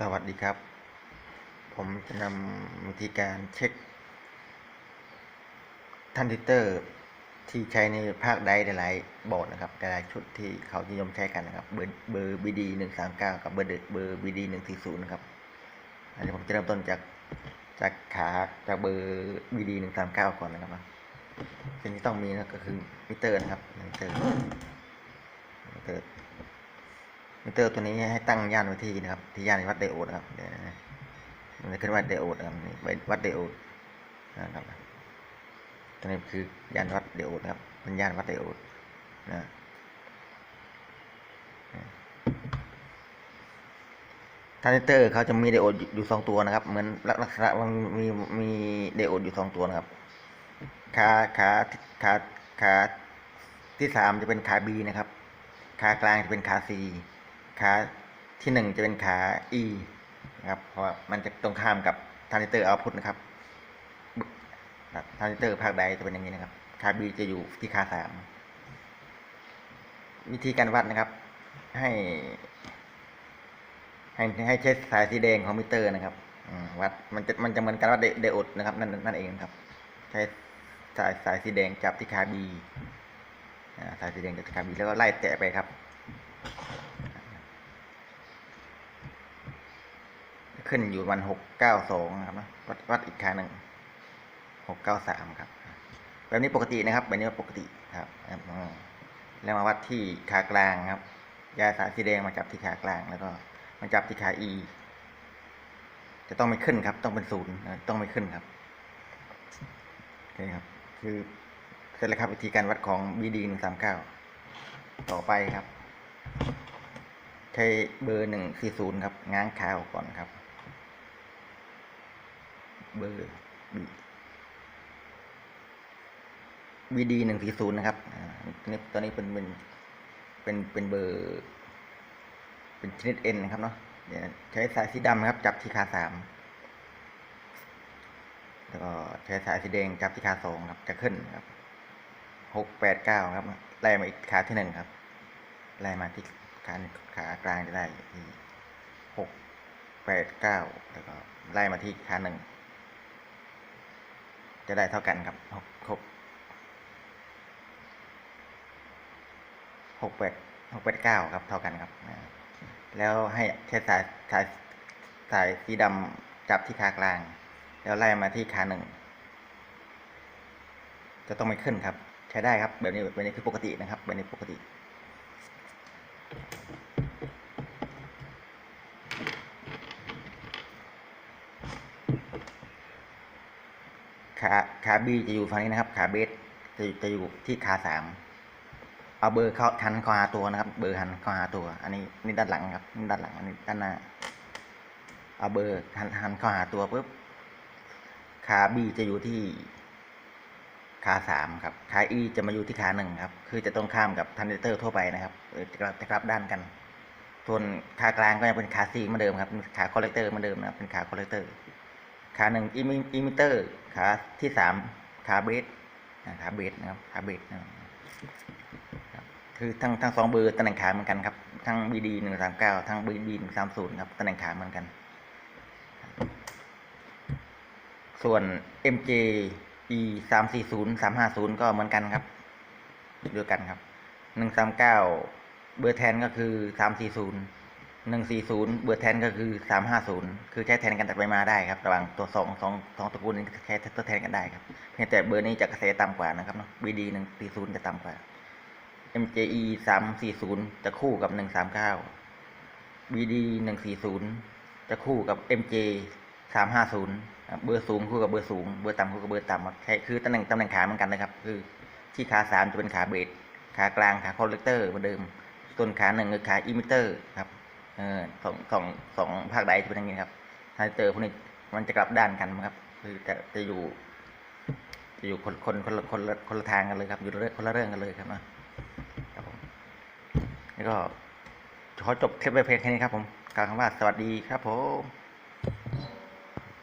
สวัสดีครับ ผมจะนำวิธีการเช็คทันทิเตอร์ที่ใช้ในภาคใดหลายบอร์ดนะครับหลายชุดที่เขานิยมใช้กันนะครับ เบอร์เบอร์ BD หนึ่งสามเก้ากับเบอร์เดเบอร์ BD หนึ่งสี่ศูนย์นะครับอันนี้ผมจะเริ่มต้นจากจากขาจากเบอร์ BD หนึ่งสามเก้าก่อนนะครับสิ่งที่ต้องมีนะก็คือมิเตอร์นะครับมิเตอร์มิเตอร์ มิเตอร์ตัวนี้ให้ตั้งย่านไว้ที่นะครับ ที่ย่านวัดไดโอดนะครับเดี๋ยวนะมันจะขึ้นวัดไดโอดนะครับนี่วัดไดโอดนะครับตัวนี้คือย่านวัดไดโอดนะครับเป็นย่านวัดไดโอดนะทรานซิสเตอร์เขาจะมีไดโอดอยู่สองตัวนะครับ เหมือนลักษณะมันมีมีไดโอดอยู่สองตัวนะครับขาขาขาขาที่สามจะเป็นขาบีนะครับ ขากลางจะเป็นขา C ขาที่หนึ่งจะเป็นขา E นะครับ เพราะว่ามันจะตรงข้ามกับทรานซิสเตอร์เอาพุทนะครับทรานซิสเตอร์ภาคใดจะเป็นอย่างนี้นะครับ ขา B จะอยู่ที่ขาสามวิธีการวัดนะครับ ให้ ให้ให้ใช้สายสีแดงของมิเตอร์นะครับวัดมันจะมันจะเหมือนการวัดไดโอดนะครับ นั่นนั่นเองครับ ใช้สายสายสีแดงจับที่ขา B สายสีแดงจับที่ขา B แล้วก็ไล่แตะไปครับ ขึ้นอยู่วันหกเก้าสองครับนะวัดวัดอีกครั้งหนึ่งหกเก้าสามครับ แบบนี้ปกตินะครับ แบบนี้ปกติครับแล้วมาวัดที่ขากลางครับ ยาสาสีแดงมาจับที่ขากลาง แล้วก็มาจับที่ขา E จะต้องไม่ขึ้นครับ ต้องเป็นศูนย์ต้องไม่ขึ้นครับโอเคครับ คือเสร็จแล้วครับวิธีการวัดของ BD หนึ่งสามเก้าต่อไปครับใช้เบอร์หนึ่งสี่ศูนย์ครับ ง้างขาออกก่อนครับ เบอร์บีดีหนึ่งสี่ศูนย์นะครับตัวนี้ตัวนี้เป็นเป็นเป็นเป็นเบอร์ เป็นชนิดเอ็นนะครับเนาะใช้สายสีดำนะครับ จับที่ขาสามแล้วก็ใช้สายสีแดงจับที่ขาสองครับ จะขึ้นครับหกแปดเก้าครับไล่มาอีกขาที่หนึ่งครับไล่มาที่ขาขากลางจะได้ที่หกแปดเก้าแล้วก็ไล่มาที่ขาหนึ่ง จะได้เท่ากันครับหกหกหกแปดหกแปดเก้าครับ เท่ากันครับ แล้วให้ใช้สายสายสายสีดำจับที่ขากลาง แล้วไล่มาที่ขาหนึ่ง จะต้องไม่ขึ้นครับ ใช้ได้ครับ แบบนี้แบบนี้คือปกตินะครับ แบบนี้ปกติ ขาขาบีจะอยู่ฝั่งนี้นะครับ ขาเบสจะจะอยู่ที่ขาสามเอาเบอร์เข้าหันเข้าหาตัวนะครับ เบอร์หันเข้าหาตัว อันนี้นี่ด้านหลังครับนี่ด้านหลังอันนี้ด้านหน้าเอาเบอร์หันหันเข้าหาตัวปุ๊บขาบีจะอยู่ที่ขาสามครับ ขาอีจะมาอยู่ที่ขาหนึ่งครับ คือจะตรงข้ามกับทันเดเตอร์ทั่วไปนะครับจะกลับจะกลับด้านกันส่วนขากลางก็ยังเป็นขาซีเหมือนเดิมครับ ขาคอลเลกเตอร์เหมือนเดิมนะครับ เป็นขาคอลเลกเตอร์ ขาหนึ่งอิมิอิมิเตอร์ ขาที่สามขาเบสขาเบสนะครับขาเบสคือทั้งทั้งสองเบอร์ตำแหน่งขาเหมือนกันครับ ทั้ง BD หนึ่งสามเก้าทั้ง BD หนึ่งสามศูนย์ครับตำแหน่งขาเหมือนกัน ส่วน MJ E สามสี่ศูนย์สามห้าศูนย์ก็เหมือนกันครับเดียวกันครับหนึ่งสามเก้าเบอร์แทนก็คือสามสี่ศูนย์ หนึ่งสี่ศูนย์เบอร์แทนก็คือสามห้าศูนย์คือใช้แทนกันไปมาได้ครับ ระหว่างตัวสองสองสองตระกูลนี้ใช้ตัวแทนกันได้ครับ เพียงแต่เบอร์นี้จะกระแสต่ำกว่านะครับเนาะ BD หนึ่งสี่ศูนย์จะต่ำกว่า MJE สามสี่ศูนย์จะคู่กับหนึ่งสามเก้า BD หนึ่งสี่ศูนย์จะคู่กับ MJ สามห้าศูนย์เบอร์สูงคู่กับเบอร์สูง เบอร์ต่ำคู่กับเบอร์ต่ำครับใช่คือตำแหน่งตำแหน่งขาเหมือนกันนะครับ คือที่ขาสามจะเป็นขาเบสขากลางขาคอลเลกเตอร์เหมือนเดิมส่วนขาหนึ่งคือขาอิมิเตอร์ครับ เออสองสองสองภาคใดจะเป็นอย่างนี้ครับ ถ้าเจอพวกนี้มันจะกลับด้านกันครับ คือจะจะอยู่จะอยู่คนคนคนคนละคนละทางกันเลยครับ อยู่เรื่องคนละเรื่องกันเลยครับนะครับผมแล้วก็ขอจบคลิปไปเพียงแค่นี้ครับผมกล่าวคำว่าสวัสดีครับผม